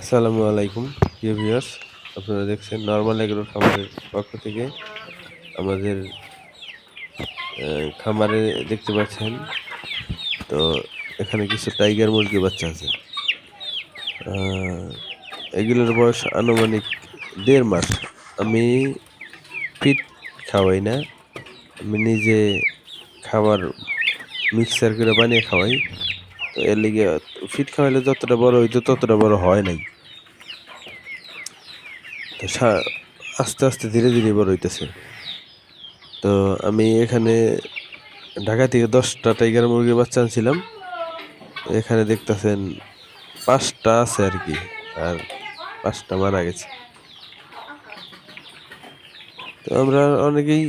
আসসালামু আলাইকুম ভিউয়ার্স। আপনারা দেখছেন নর্মাল এগ্রোর খামারের পক্ষ থেকে। আমাদের খামারে দেখতে পাচ্ছেন, তো এখানে কিছু টাইগার মুরগি বাচ্চা আছে। এগুলোর বয়স আনুমানিক দেড় মাস। আমি ফিট খাওয়াই না, আমি নিজে খাবার মিক্সার করে বানিয়ে খাওয়াই। তো এর লিগে ফিট খাওয়াইলে যতটা বড় হইতো, ততটা বড় হয় নাই। তো আস্তে আস্তে ধীরে ধীরে বড় হইতেছে। তো আমি এখানে ঢাকা থেকে দশটা টাইগার মুরগির বাচ্চা আনছিলাম। এখানে দেখতেছেন পাঁচটা আছে আর কি, আর পাঁচটা মারা গেছে। তো আমরা অনেকেই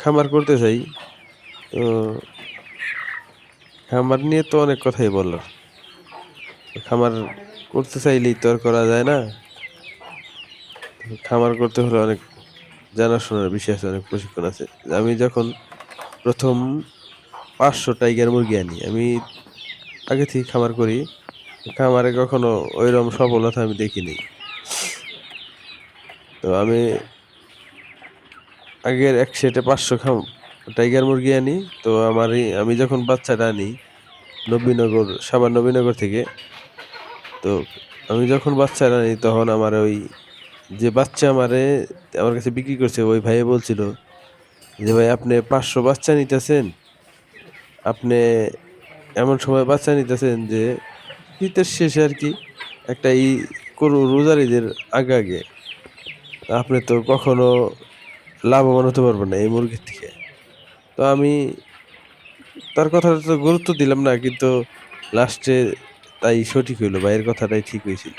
খামার করতে চাই। তো খামার নিয়ে তো অনেক কথাই বললাম। খামার করতে চাইলেই তো আর করা যায় না। খামার করতে হলে অনেক জানাশোনার বিষয় আছে, অনেক প্রশিক্ষণ আছে। আমি যখন প্রথম পাঁচশো টাইগার মুরগি আনি, আমি আগে থেকে খামার করি। খামারে কখনো ওইরকম সফলতা আমি দেখিনি। তো আমি আগের এক সেটে পাঁচশো খাম টাইগার মুরগি আনি। তো আমার আমি যখন বাচ্চাটা আনি, নবীনগর সাবার নবীনগর থেকে, তো আমি যখন বাচ্চাটা আনি, তখন আমার ওই যে বাচ্চা আমারে, আমার কাছে বিক্রি করছে, ওই ভাই বলছিল যে, ভাই, আপনি পাঁচশো বাচ্চা নিতেছেন। আপনি এমন সময় বাচ্চা নিতেছেন যে, শীতের শেষে আর কি একটা ই করু, রোজার ঈদের আগে আগে। আপনি তো কখনো লাভবান হতে পারবেন না এই মুরগির থেকে। তো আমি তার কথাটা তো গুরুত্ব দিলাম না, কিন্তু লাস্টে তাই সঠিক হইল ভাইয়ের কথাটাই ঠিক হয়েছিল।